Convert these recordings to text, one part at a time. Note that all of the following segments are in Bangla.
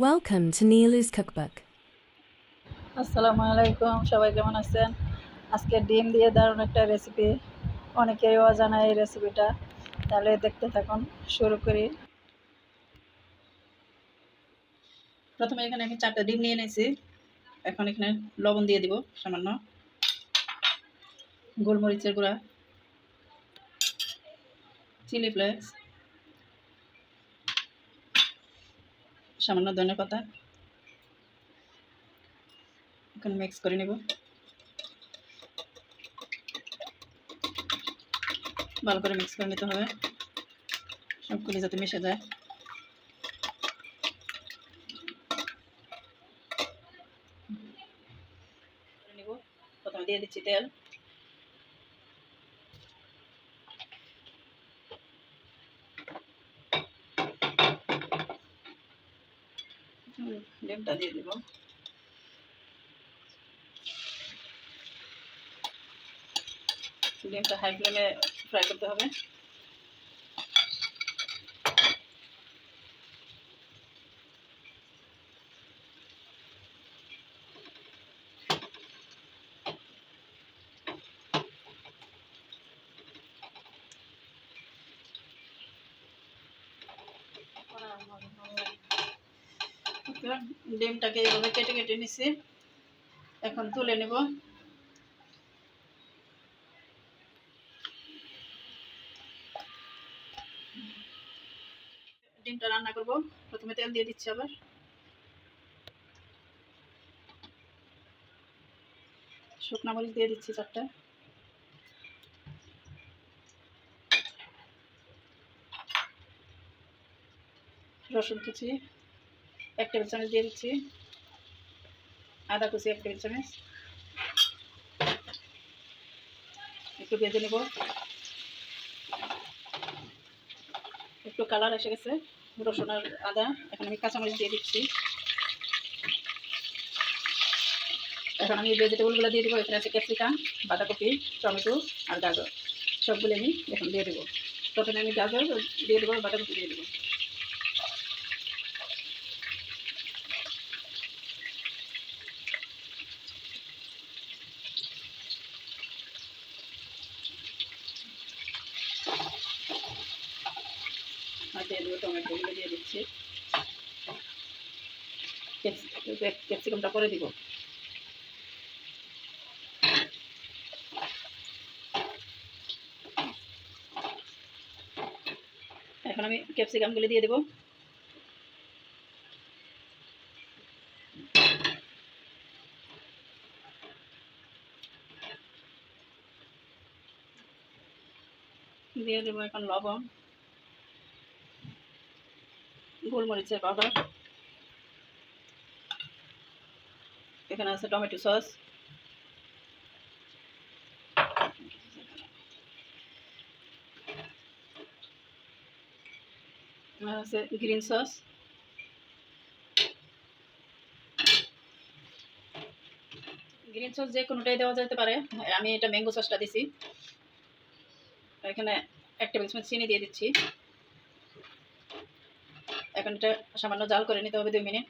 Welcome to Neelu's Cookbook. আসসালামু আলাইকুম, সবাই কেমন আছেন? আজকে ডিম দিয়ে দারুণ একটা রেসিপি অনেকেরই অজানা এই রেসিপিটা তাহলে দেখতে থাকুন, শুরু করি। প্রথমে এখানে আমি চারটা ডিম নিয়ে নিয়েছি। এখন এখানে লবণ দিয়ে দিব, সামান্য। গোলমরিচের গুঁড়া। Chilli flakes. সামান্য ধনে পাতা। এখন মিক্স করে নেব। ভালো করে মিক্স করে নিতে হবে। সবগুলি যাতে মিশে যায়। দিয়ে দিচ্ছি তেল। ডিমটা দিয়ে দিব। ডিমটা হাই ফ্লেমে ফ্রাই করতে হবে। ডিমটাকে এইভাবে কেটে কেটে নিছি। এখন তুলে নেব। ডিমটা রান্না করব। প্রথমে তেল দিয়ে দিচ্ছি আবার। শুকনা মরিচ দিয়ে দিচ্ছি চারটা। রসুন কুচি। এক টেবিল চামচ দিয়ে দিচ্ছি। আদা কুচি এক টেবিল চামচ একটু ভেজে নেব। একটু কালার এসে গেছে, রসুন আদা। এখন আমি কাঁচামরিচ দিয়ে দিচ্ছি। এখন আমি ভেজিটেবলগুলো দিয়ে দেবো। এখানে আছে ক্যাপসিকাম, বাঁধাকপি, টমেটো আর গাজর। সবগুলো আমি এখন দিয়ে দেবো। প্রথমে আমি গাজর দিয়ে দেবো বাঁধাকপি দিয়ে দেবো আর দিয়ে দেবো টমেটোগুলো দিয়ে দিচ্ছি ক্যাপসিকামটা করে দিব। এখন আমি ক্যাপসিকামগুলো দিয়ে দেবো। দিয়ে দেবো এখন লবণ গোলমরিচের পাউডার। এখানে আছে টমেটো সস। আছে গ্রিন সস। গ্রিন সস যে কোনোটাই দেওয়া যেতে পারে। আমি এটা ম্যাঙ্গো সসটা দিছি। এখানে এক টেবিল স্পুন চিনি দিয়ে দিচ্ছি। এখন এটা সামান্য জাল করে নিতে হবে দুই মিনিট।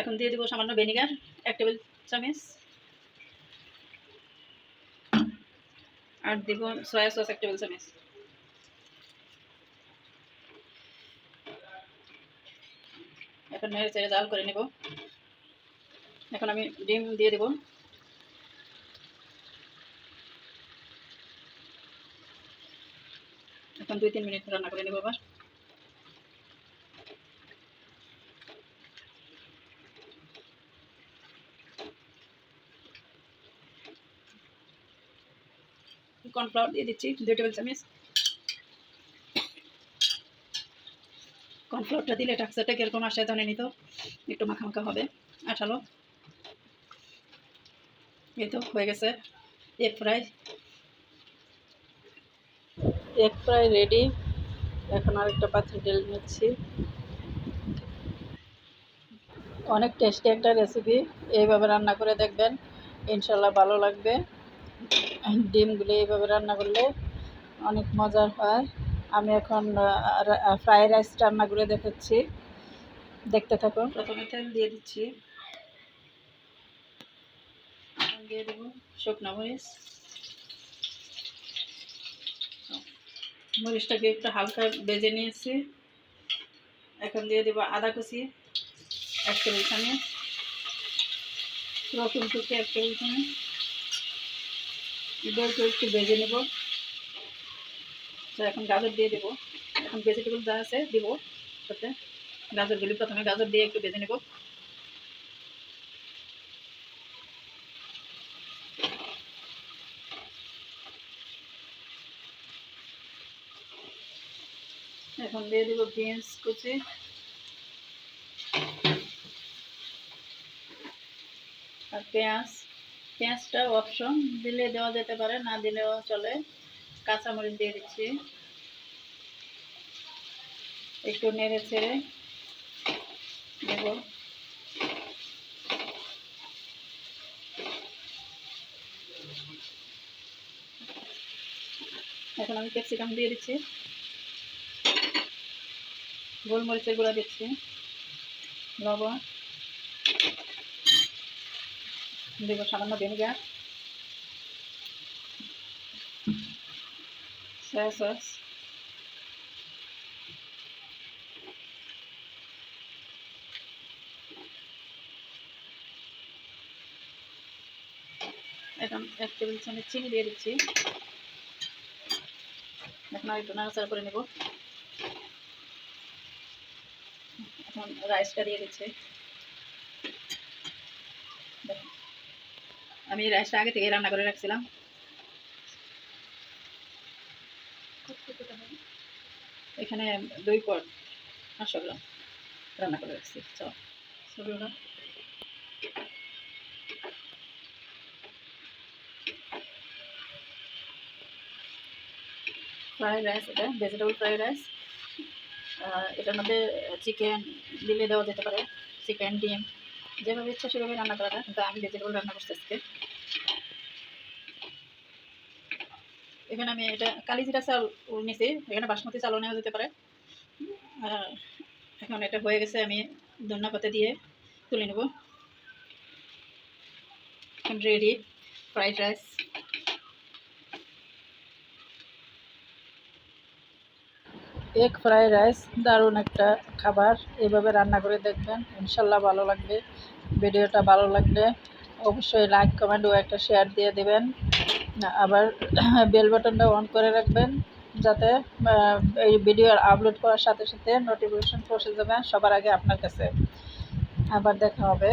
এখন দিয়ে দেবো সামান্য ভিনিগার, এক টেবিল চামচ। আর দেব সয়া সস এক টেবিল চামচ। এখন নেড়ে চেড়ে জাল করে নেব। এখন আমি ডিম দিয়ে দেব। এখন দুই তিন মিনিট রান্না করে নেব আবার। কর্নফ্লাওয়ার দিয়ে দিচ্ছি, দুই টেবিল চামচ। কর্নফ্লাওয়ারটা দিলে টাক্সারটা কীরকম আসে জানে নিত একটু মাখা মাখা হবে। আঠালো। এই তো হয়ে গেছে এগ ফ্রাই এক ফ্রাই রেডি এখন আরেকটা পাত্রে ঢেলে নিচ্ছি। অনেক টেস্টি একটা রেসিপি এইভাবে রান্না করে দেখবেন ইনশাল্লাহ ভালো লাগবে। ডিমগুলো এইভাবে রান্না করলে অনেক মজার হয়। আমি এখন ফ্রাইড রাইস রান্না করে দেখাচ্ছি। দেখতে থাকো। প্রথমে তেল দিয়ে দিচ্ছি। দিয়ে দেবো শুকনো মরিচ। মরিচটাকে একটু হালকা বেজে নিয়েছি। এখন দিয়ে দেবো আদা কুচি, এক টেবিল রসুন কুচি, এক টেবিল চামচ এদেরকে একটু বেজে নেব। তো এখন গাজর দিয়ে দেবো। এখন ভেজিটেবল যা আছে, দিব। সাথে গাজরগুলি প্রথমে গাজর দিয়ে, একটু ভেজে নেব। এখন দিয়ে দেবো বিনস কুচি। আর পেঁয়াজ। পেঁয়াজটা অপশন দিলে দেওয়া যেতে পারে, না দিলেও চলে। কাঁচামরিচ দিয়ে দিচ্ছি। একটু নেড়ে ছেড়ে দেব। এখন আমি ক্যাপসিকাম দিয়ে দিচ্ছি। গোলমরিচের গুঁড়া দিচ্ছি। লবণ। দেবো সামান্য ভিনেগার সয়া সস এখন এক টেবিল চামচ চিনি দিয়ে দিচ্ছি। এখন আর একটু নাড়াচাড়া করে নেব। এখন রাইসটা দিয়ে দিচ্ছি। আমি রাইসটা আগে থেকে রান্না করে রাখছিলাম। এখানে দুই পট পাঁচশো গ্রাম রান্না করে রাখছি চল। ফ্রাইড রাইস এটা ভেজিটেবল ফ্রাইড রাইস এটার মধ্যে চিকেন দিলে দেওয়া যেতে পারে চিকেন ডিম। যেভাবে ইচ্ছা সেভাবে রান্না করা যায়। আমি ভেজিটেবল রান্না করছি আজকে। এখানে আমি এটা কালিজিরা চাল নিয়েছি এখানে বাসমতি চালও নেওয়া যেতে পারে। এখন এটা হয়ে গেছে আমি ধন্যা পাতা দিয়ে তুলে নেব। Ready fried rice egg fried rice, দারুণ একটা খাবার। এইভাবে রান্না করে দেখবেন। ইনশাল্লাহ ভালো লাগবে। ভিডিওটা ভালো লাগলে অবশ্যই লাইক কমেন্ট ও একটা শেয়ার দিয়ে দেবেন। আবার বেল বাটনটা অন করে রাখবেন যাতে এই ভিডিও আপলোড করার সাথে সাথে নোটিফিকেশন পৌঁছে যাবে সবার আগে আপনার কাছে। আবার দেখা হবে।